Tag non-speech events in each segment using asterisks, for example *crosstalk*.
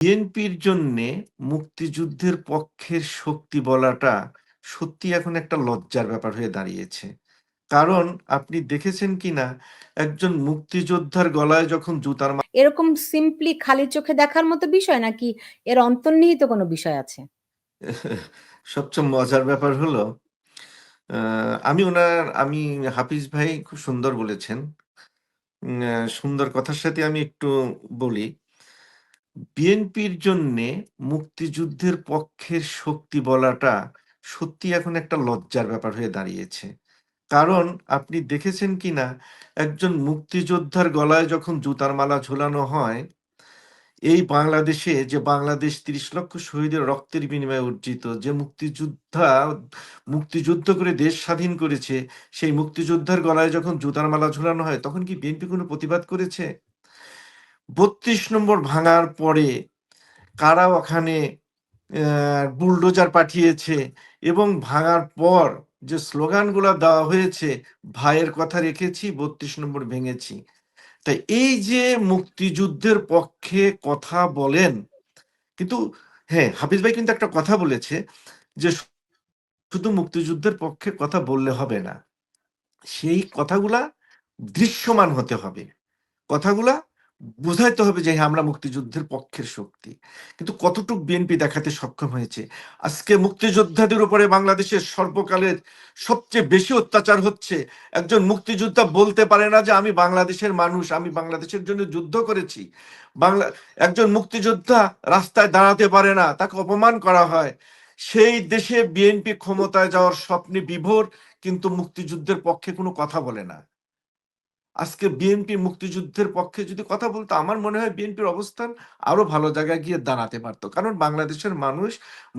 বিএনপির জন্যে মুক্তিযুদ্ধের পক্ষের শক্তি বলাটা সত্যি এখন একটা লজ্জার ব্যাপার হয়ে দাঁড়িয়েছে। কারণ আপনি দেখেছেন কিনা একজন মুক্তিযোদ্ধার গলায় যখন জুতার এরকম সিম্পলি খালি চোখে দেখার মতো বিষয় নাকি এর অন্তর্নিহিত কোনো বিষয় আছে? *laughs* সবচেয়ে মজার ব্যাপার হলো আহ, আমি ওনার আমি হাফিজ ভাই খুব সুন্দর বলেছেন। সুন্দর কথার সাথে আমি একটু বলি। বিএনপির জন্যে মুক্তিযুদ্ধের পক্ষের শক্তি বলাটা সত্যি এখন একটা লজ্জার ব্যাপার হয়ে দাঁড়িয়েছে। কারণ আপনি দেখেছেন কিনা, একজন মুক্তিযোদ্ধার গলায় যখন জুতার মালা ঝোলানো হয়, এই বাংলাদেশে যে বাংলাদেশ তিরিশ লক্ষ শহীদের রক্তের বিনিময়ে অর্জিত যে মুক্তিযোদ্ধা, মুক্তিযুদ্ধ করে দেশ স্বাধীন করেছে, সেই মুক্তিযোদ্ধার গলায় যখন জুতার মালা ঝোলানো হয়, তখন কি বিএনপি কোনো প্রতিবাদ করেছে? বত্রিশ নম্বর ভাঙার পরে কারা ওখানে বুলডোজার পাঠিয়েছে এবং ভাঙার পর যে স্লোগানগুলো দেওয়া হয়েছে, ভাইয়ের কথা রেখেছি, বত্রিশ নম্বর ভেঙেছি। তাই এই যে মুক্তিযুদ্ধের পক্ষে কথা বলেন, কিন্তু হ্যাঁ হাফিজ ভাই কিন্তু একটা কথা বলেছে যে শুধু মুক্তিযুদ্ধের পক্ষে কথা বললে হবে না, সেই কথাগুলা দৃশ্যমান হতে হবে। কথাগুলা বোঝাইতে হবে যে হ্যাঁ আমরা মুক্তিযুদ্ধের পক্ষের শক্তি। কিন্তু কতটুক বিএনপি দেখাতে সক্ষম হয়েছে? আজকে মুক্তিযোদ্ধাদের উপরে বাংলাদেশের সর্বকালের সবচেয়ে বেশি অত্যাচার হচ্ছে। একজন মুক্তিযোদ্ধা বলতে পারে না যে, আমি বাংলাদেশের মানুষ, আমি বাংলাদেশের জন্য যুদ্ধ করেছি। বাংলা, একজন মুক্তিযোদ্ধা রাস্তায় দাঁড়াতে পারে না, তাকে অপমান করা হয়। সেই দেশে বিএনপি ক্ষমতায় যাওয়ার স্বপ্নে বিভোর, কিন্তু মুক্তিযুদ্ধের পক্ষে কোনো কথা বলে না। আজকে বিএনপি মুক্তিযুদ্ধের পক্ষে যদি কথা বলতো, আমার মনে হয় বিএনপির অবস্থান আরও ভালো জায়গায় গিয়ে দাঁড়াতে পারতো। কারণ বাংলাদেশের মানুষ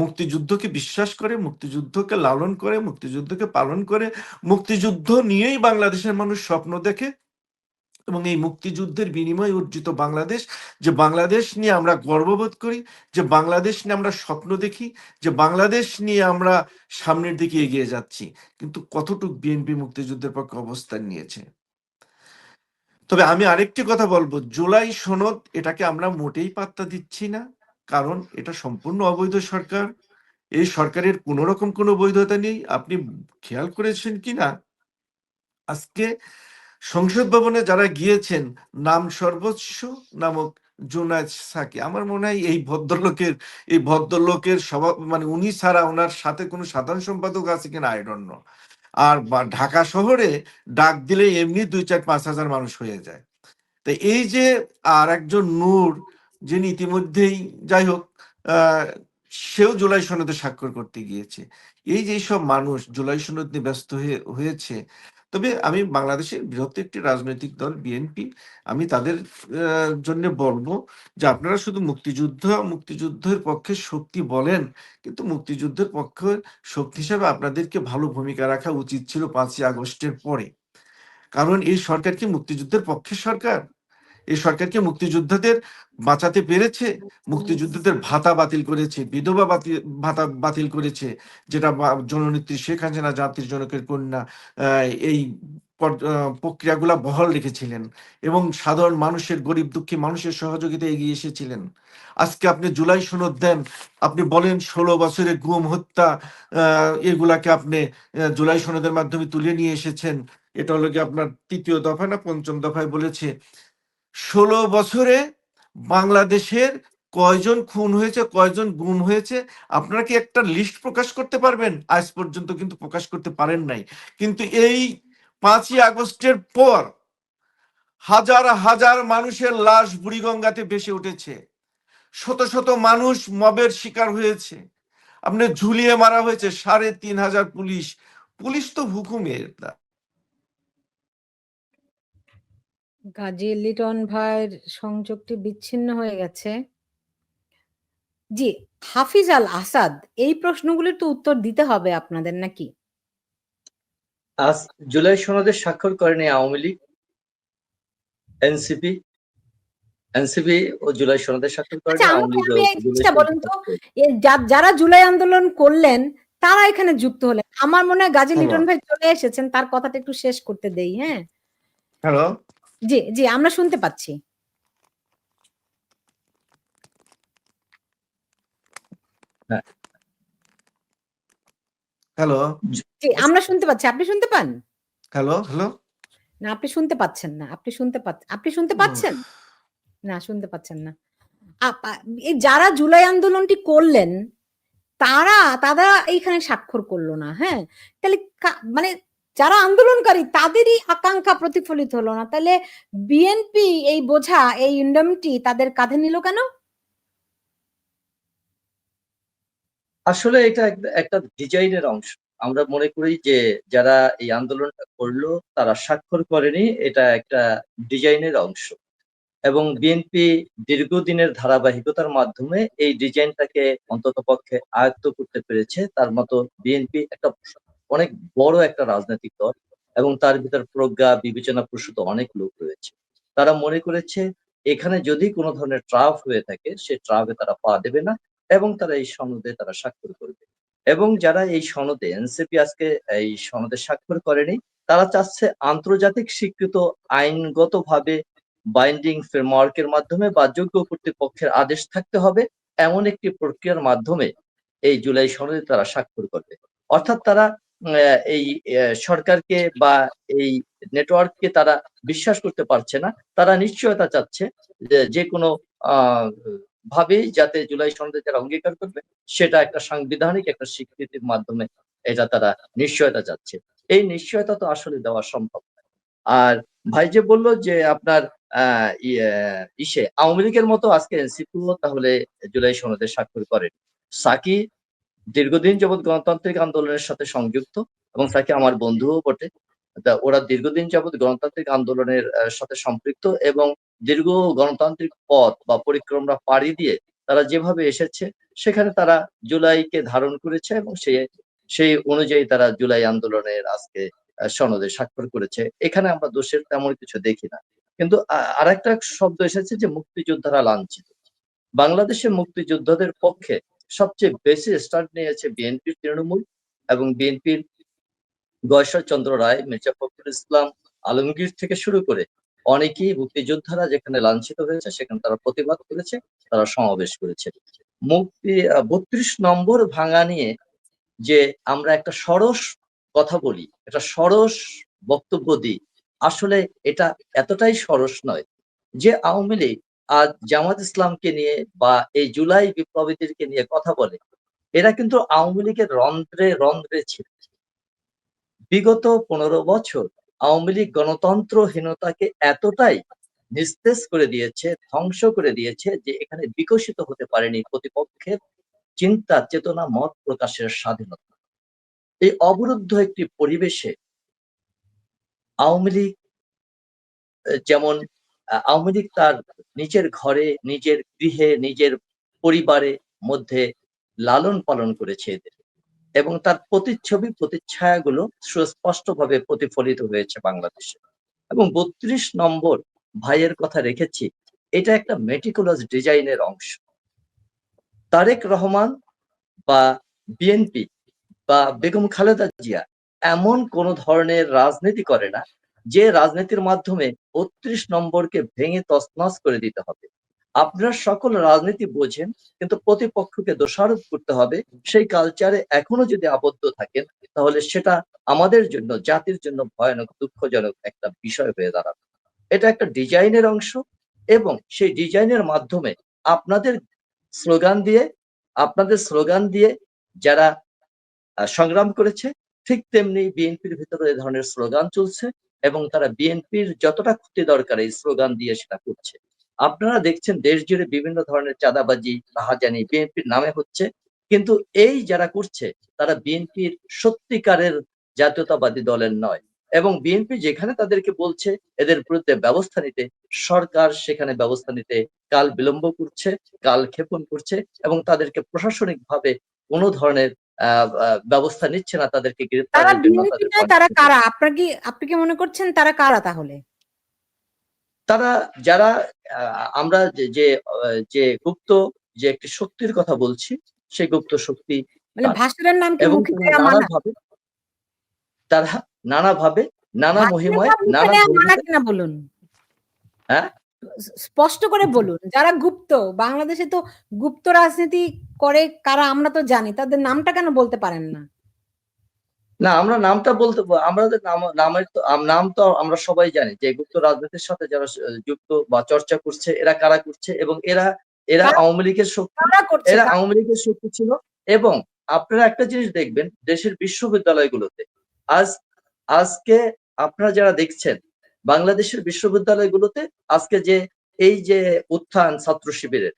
মুক্তিযুদ্ধকে বিশ্বাস করে, মুক্তিযুদ্ধকে লালন করে, মুক্তিযুদ্ধকে পালন করে, মুক্তিযুদ্ধ নিয়েই বাংলাদেশের মানুষ স্বপ্ন দেখে এবং এই মুক্তিযুদ্ধের বিনিময়ে অর্জিত বাংলাদেশ, যে বাংলাদেশ নিয়ে আমরা গর্ববোধ করি, যে বাংলাদেশ নিয়ে আমরা স্বপ্ন দেখি, যে বাংলাদেশ নিয়ে আমরা সামনের দিকে এগিয়ে যাচ্ছি। কিন্তু কতটুক বিএনপি মুক্তিযুদ্ধের পক্ষে অবস্থান নিয়েছে? তবে আমি আরেকটি কথা বলব, জুলাই সনদ এটাকে আমরা মোটেই পাত্তা দিচ্ছি না, কারণ এটা সম্পূর্ণ অবৈধ সরকার। এই সরকারের কোনো রকম কোনো বৈধতা নেই। আপনি খেয়াল করেছেন কি না? আজকে সংসদ ভবনে যারা গিয়েছেন, নাম সর্বোচ্চ নামক জুনায়দ সাকি, আমার মনে হয় এই ভদ্রলোকের এই ভদ্রলোকের সভা মানে উনি ছাড়া ওনার সাথে কোনো সাধারণ সম্পাদক আছে কিনা আই ডোন্ট নো আর ঢাকা শহরে ডাক দিলে এমনি দুই চার পাঁচ হাজার মানুষ হয়ে যায়। তো এই যে আর একজন নূর, যিনি ইতিমধ্যেই যাই হোক সেও জুলাই সনদে স্বাক্ষর করতে গিয়েছে। এই যে সব মানুষ জুলাই সনদ নিয়ে ব্যস্ত হয়ে, হয়েছে তবে আমি বাংলাদেশের বৃহত্তর একটি রাজনৈতিক দল বিএনপি আমি তাদের জন্য বলব যে আপনারা শুধু মুক্তিযুদ্ধ, মুক্তিযুদ্ধের পক্ষে শক্তি বলেন, কিন্তু মুক্তিযুদ্ধের পক্ষে শক্তি হিসাবে আপনাদেরকে ভালো ভূমিকা রাখা উচিত ছিল পাঁচই আগস্টের পরে। কারণ এই সরকার কি মুক্তিযুদ্ধের পক্ষে সরকার? এই সরকার কি মুক্তিযোদ্ধাদের বাঁচাতে পেরেছে, মুক্তিযোদ্ধাদের ভাতা বাতিল করেছে, বিধবা ভাতা বাতিল করেছে, যেটা জননেত্রী শেখ হাসিনা, জাতির জনকের কন্যা এই প্রক্রিয়াগুলা বহাল রেখেছিলেন এবং সাধারণ মানুষের, গরিব দুঃখী মানুষের সহযোগিতা এগিয়ে এসেছিলেন। আজকে আপনি জুলাই সনদ দেন, আপনি বলেন ষোলো বছরের গুম, হত্যা এগুলাকে আপনি জুলাই সনদের মাধ্যমে তুলে নিয়ে এসেছেন। এটা হলো কি আপনার তৃতীয় দফায় না পঞ্চম দফায় বলেছে ষোলো বছরে বাংলাদেশের কয়জন খুন হয়েছে, কয়জন গুম হয়েছে, আপনারা কি একটা লিস্ট প্রকাশ করতে পারবেন? আজ পর্যন্ত কিন্তু প্রকাশ করতে পারেন নাই। কিন্তু এই পাঁচই আগস্টের পর হাজার হাজার মানুষের লাশ বুড়িগঙ্গাতে ভেসে উঠেছে। শত শত মানুষ মবের শিকার হয়েছে। আপনি ঝুলিয়ে মারা হয়েছে সাড়ে তিন হাজার পুলিশ। পুলিশ তো হুকুমের না গাজী লিটন ভাইয়ের সংযোগটি বিচ্ছিন্ন হয়ে গেছে। জি হাফিজ আল আসাদ এই প্রশ্নগুলির তো উত্তর দিতে হবে আপনাদের নাকি? আজ জুলাই সনদে স্বাক্ষর করেনি আওয়ামী লীগ এনসিপি এনসিপি ও জুলাই সনদে স্বাক্ষর করেনি আচ্ছা আওয়ামী লীগ বলুন তো যারা জুলাই আন্দোলন করলেন তারা এখানে যুক্ত হলেন। আমার মনে হয় গাজী হ্যাঁ। লিটন ভাই চলে এসেছেন তার কথাটা একটু শেষ করতে দেই হ্যাঁ? হ্যালো? জি জি আমরা শুনতে পাচ্ছি। হ্যাঁ। হ্যালো। জি আমরা শুনতে পাচ্ছি। আপনি শুনতে পান? Hello hello. না আপনি শুনতে পাচ্ছেন না। আপনি শুনতে পাচ্ছেন আপনি শুনতে পাচ্ছেন? না শুনতে পাচ্ছেন না। এই যারা জুলাই আন্দোলনটি করলেন তারা তারা এইখানে স্বাক্ষর করল না হ্যাঁ? তাহলে মানে যারা আন্দোলনকারী, তাদেরই আকাঙ্ক্ষা প্রতিফলিত হলো না। তাহলে বিএনপি এই বোঝা, এই ইন্ডামটি তাদের কাঁধে নিল কেন? আসলে এটা একটা- ডিজাইনের অংশ। আমরা মনে করি যে যারা এই আন্দোলনটা করল, তারা স্বাক্ষর করেনি, এটা একটা ডিজাইনের অংশ। এবং বিএনপি দীর্ঘদিনের ধারাবাহিকতার মাধ্যমে এই ডিজাইনটাকে অন্তত পক্ষে আয়ত্ত করতে পেরেছে। তার মতো বিএনপি একটা অনেক বড় একটা রাজনৈতিক দল এবং তার ভিতর প্রজ্ঞা, বিবেচনা প্রসূত অনেক লোক রয়েছে। তারা মনে করেছে, এখানে যদি কোনো ধরনের ট্রাফ হয়ে থাকে, সে ট্রাফে তারা পা দেবে না এবং তারা এই সনদে তারা স্বাক্ষর করবে। এবং যারা এই সনদে এনসিপি আজকে এই সনদে স্বাক্ষর করেনি, তারা চাচ্ছে আন্তর্জাতিক স্বীকৃত আইনগতভাবে বাইন্ডিং ফ্রেমওয়ার্কের মাধ্যমে বা যোগ্য কর্তৃপক্ষের আদেশ থাকতে হবে, এমন একটি প্রক্রিয়ার মাধ্যমে এই জুলাই সনদে তারা স্বাক্ষর করবে। অর্থাৎ তারা এই সরকারকে বা এই নেটওয়ার্ককে তারা বিশ্বাস করতে পারছে না। তারা নিশ্চয়তা চাচ্ছে যে কোনো ভাবেই যাতে জুলাই সনদে যারা অঙ্গীকার করবে সেটা একটা সাংবিধানিক একটা স্বীকৃতির মাধ্যমে এটা তারা নিশ্চয়তা চাচ্ছে। এই নিশ্চয়তা তো আসলে দেওয়া সম্ভব। আর ভাই যে বলল যে আপনার আহ ইয়ে, ইসে আওয়ামী লীগের মতো আজকে এনসিপিও তাহলে জুলাই সনদে স্বাক্ষর করেন। সাকি দীর্ঘদিন যাবৎ গণতান্ত্রিক আন্দোলনের সাথে সংযুক্ত এবং সাকি আমার বন্ধুও বটে। তা ওরা দীর্ঘদিন যাবৎ গণতান্ত্রিক আন্দোলনের সাথে সম্পৃক্ত এবং দীর্ঘ গণতান্ত্রিক পথ বা পরিক্রমা পাড়ি দিয়ে তারা যেভাবে এসেছে, সেখানে তারা জুলাইকে ধারণ করেছে এবং সে, সেই অনুযায়ী তারা জুলাই আন্দোলনের আজকে সনদে স্বাক্ষর করেছে। এখানে আমরা দোষের তেমন কিছু দেখি না। কিন্তু আরেকটা শব্দ এসেছে যে মুক্তিযোদ্ধারা লাঞ্ছিত। বাংলাদেশের মুক্তিযোদ্ধাদের পক্ষে সবচেয়ে বেশি স্টার্ট নিয়েছে বিএনপির তৃণমূল এবং বিএনপির গয়েশ্বর চন্দ্র রায়, মির্জা ফখরুল ইসলাম, আলমগীর থেকে শুরু করে অনেকেই মুক্তিযোদ্ধারা যেখানে লাঞ্ছিত হয়েছে, সেখানে তারা প্রতিবাদ করেছে, তারা সমাবেশ করেছে। মুক্তি বত্রিশ নম্বর ভাঙা নিয়ে যে আমরা একটা সরস কথা বলি, একটা সরস বক্তব্য দিই, আসলে এটা এতটাই সরস নয় যে আওয়ামী লীগ আজ জামাত ইসলামকে নিয়ে বা এই জুলাই বিপ্লবীদেরকে নিয়ে কথা বলে, এরা কিন্তু আওয়ামী লীগের রন্ধ্রে রন্ধ্রে ছিল। বিগত পনেরো বছর আওয়ামী লীগ গণতন্ত্রহীনতাকে এতটাই নিস্তেজ করে দিয়েছে, ধ্বংস করে দিয়েছে যে এখানে বিকশিত হতে পারেনি প্রতিপক্ষের চিন্তা, চেতনা, মত প্রকাশের স্বাধীনতা। এই অবরুদ্ধ একটি পরিবেশে আওয়ামী লীগ যেমন আওয়ামী লীগ তার নিজের ঘরে, নিজের গৃহে, নিজের পরিবারে মধ্যে লালন পালন করেছে এদের। এবং তার প্রতিচ্ছবি, প্রতিচ্ছায়াগুলো সুস্পষ্টভাবে প্রতিফলিত হয়েছে বাংলাদেশে। এবং বত্রিশ নম্বর ভাইয়ের কথা রেখেছি, এটা একটা মেটিকুলাস ডিজাইনের অংশ। তারেক রহমান বা বিএনপি বা বেগম খালেদা জিয়া এমন কোন ধরনের রাজনীতি করে না যে রাজনীতির মাধ্যমে বত্রিশ নম্বরকে ভেঙে তছনছ করে দিতে হবে। আপনারা সকল রাজনীতি বোঝেন, কিন্তু প্রতিপক্ষকে দোষারোপ করতে হবে। সেই কালচারে এখনও যদি আবদ্ধ থাকেন, তাহলে সেটা আমাদের জন্য, জাতির জন্য ভয়ানক, দুঃখজনক একটা বিষয় হয়ে দাঁড়াবে। এটা একটা ডিজাইনের অংশ এবং সেই ডিজাইনের মাধ্যমে আপনাদের স্লোগান দিয়ে, আপনাদের স্লোগান দিয়ে যারা সংগ্রাম করেছে, ঠিক তেমনি বিএনপির ভিতরে এ ধরনের স্লোগান চলছে। এবং তারা বিএনপির যতটা ক্ষতি দরকার এই স্লোগান দিয়ে সেটা করছে। আপনারা দেখছেন দেশ জুড়ে বিভিন্ন ধরনের চাঁদাবাজি রাহাজানি বিএনপির নামে হচ্ছে। কিন্তু এই যারা করছে, তারা বিএনপির সত্যিকারের জাতীয়তাবাদী দলের নয় এবং বিএনপি যেখানে তাদেরকে বলছে, এদের বিরুদ্ধে ব্যবস্থা নিতে, সরকার সেখানে ব্যবস্থা নিতে কাল বিলম্ব করছে, কাল ক্ষেপণ করছে এবং তাদেরকে প্রশাসনিকভাবে কোনো ধরনের ব্যবস্থা নিচ্ছে না তাদেরকে তারা কারা? আপনার কি আপনি কি মনে করছেন তারা কারা তাহলে? তারা যারা আমরা যে- যে গুপ্ত যে একটি শক্তির কথা বলছি সেই গুপ্ত শক্তি মানে তারা- ভাষার নাম কি নানাভাবে তারা নানাভাবে নানা মহিমায় নানা বলুন? হ্যাঁ? স্পষ্ট করে বলুন। যারা গুপ্ত, বাংলাদেশে তো গুপ্ত রাজনীতি করে কারা আমরা তো জানি। তাদের নামটা কেন বলতে পারেন না? না আমরা নামটা বলতে নাম নামের তো নাম তো আমরা সবাই জানি যে গুপ্ত রাজনীতির সাথে যারা যুক্ত বা চর্চা করছে এরা কারা করছে এবং এরা এরা আওয়ামী লীগের শক্তি এরা আওয়ামী লীগের শক্তি ছিল এবং আপনারা একটা জিনিস দেখবেন দেশের বিশ্ববিদ্যালয়গুলোতে আজ আজকে আপনারা যারা দেখছেন বাংলাদেশের বিশ্ববিদ্যালয়গুলোতে আজকে যে এই যে উত্থান ছাত্র শিবিরের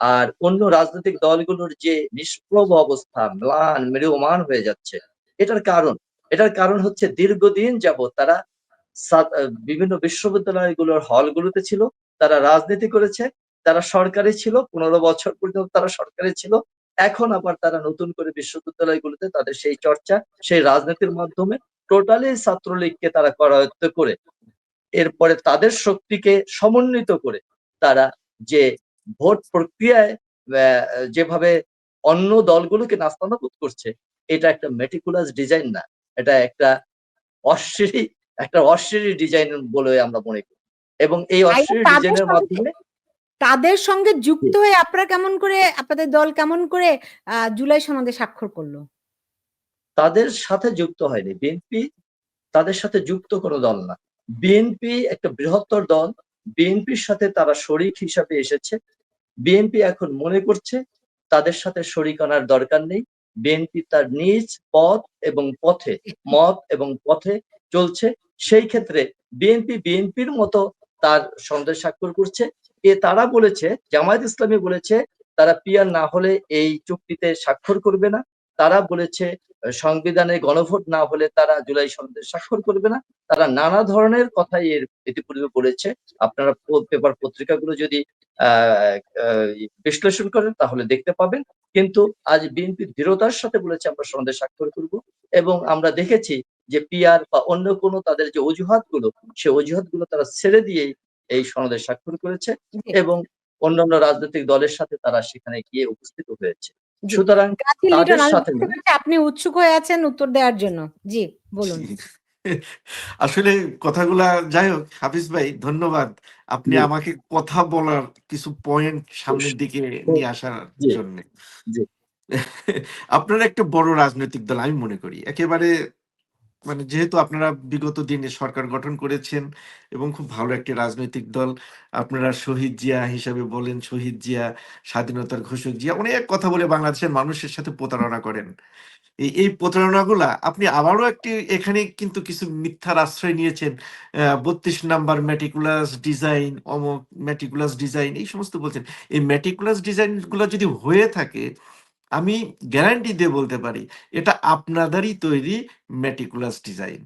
আর অন্য রাজনৈতিক দলগুলোর যে নিষ্প্রভ অবস্থা, ম্লান ম্রিয়মাণ হয়ে যাচ্ছে, এটার কারণ এটার কারণ হচ্ছে দীর্ঘদিন যাবৎ তারা বিভিন্ন বিশ্ববিদ্যালয়গুলোর হলগুলোতে ছিল, তারা রাজনীতি করেছে, তারা সরকারি ছিল, পনেরো বছর পর্যন্ত তারা সরকারি ছিল, এখন আবার তারা নতুন করে বিশ্ববিদ্যালয়গুলোতে তাদের সেই চর্চা, সেই রাজনীতির মাধ্যমে টোটালি ছাত্রলীগকে তারা করায়ত্ত করে এরপরে তাদের শক্তিকে সমন্বিত করে তারা যে ভোট প্রক্রিয়ায় যেভাবে অন্য দলগুলোকে নাস্তানাবুদ করছে এটা একটা মেটিকুলাস ডিজাইন না। এটা একটা অশ্লীল একটা অশ্লীল ডিজাইন বলে আমরা মনে করি। এবং এই তাদের ডিজাইনের মাধ্যমে তাদের সঙ্গে যুক্ত হয়ে আপনারা কেমন করে আপনাদের দল কেমন করে জুলাই সনদে স্বাক্ষর করল? তাদের সাথে যুক্ত হয়নি। বিএনপি তাদের সাথে যুক্ত কোনো দল না। বিএনপি একটা বৃহত্তর দল। বিএনপির সাথে তারা শরিক হিসাবে এসেছে। বিএনপি এখন মনে করছে তাদের সাথে শরিক আনার দরকার নেই। বিএনপি তার নিজ পথ এবং পথে, মত এবং পথে চলছে। সেই ক্ষেত্রে বিএনপি বিএনপির মতো তার সন্দেহ স্বাক্ষর করছে। এ তারা বলেছে, জামায়াত ইসলামী বলেছে, তারা পিয়ার না হলে এই চুক্তিতে স্বাক্ষর করবে না। তারা বলেছে সংবিধানে গণভোট না হলে তারা জুলাই সনদে স্বাক্ষর করবে না। তারা নানা ধরনের কথাই এর ইতিপূর্বে বলেছে। আপনারা পেপার পত্রিকাগুলো যদি বিশ্লেষণ করেন তাহলে দেখতে পাবেন। কিন্তু আজ বিএনপি দৃঢ়তার সাথে বলেছে আমরা সনদে স্বাক্ষর করব এবং আমরা দেখেছি যে পিআর বা অন্য কোনো তাদের যে অজুহাতগুলো সে অজুহাতগুলো তারা ছেড়ে দিয়েই এই সনদে স্বাক্ষর করেছে এবং অন্যান্য রাজনৈতিক দলের সাথে তারা সেখানে গিয়ে উপস্থিত হয়েছে। সুতরাং তাদের সাথে আপনি উৎসুক হয়ে আছেন উত্তর দেওয়ার জন্য। জি, বলুন। আসলে কথাগুলা যাই হোক হাফিজ ভাই ধন্যবাদ। আপনি আমাকে কথা বলার কিছু পয়েন্ট সামনের দিকে নিয়ে আসার জন্য। আপনার আপনারা একটা বড় রাজনৈতিক দল আমি মনে করি। একেবারে মানে যেহেতু আপনারা বিগত দিনে সরকার গঠন করেছেন এবং খুব ভালো একটি রাজনৈতিক দল, আপনারা শহীদ জিয়া হিসাবে বলেন, শহীদ জিয়া, স্বাধীনতার ঘোষক জিয়া, অনেক কথা বলে বাংলাদেশের মানুষের সাথে প্রতারণা করেন। এই প্রতারণাগুলা আপনি আবারও একটি, এখানে কিন্তু কিছু মিথ্যার আশ্রয় নিয়েছেন বত্রিশ নাম্বার ম্যাটিকুলাস ডিজাইন অমক ম্যাটিকুলাস ডিজাইন এই সমস্ত বলছেন। এই ম্যাটিকুলাস ডিজাইনগুলো যদি হয়ে থাকে আমি গ্যারান্টি দিয়ে বলতে পারি এটা আপনাদেরই তৈরি ম্যাটিকুলাস ডিজাইন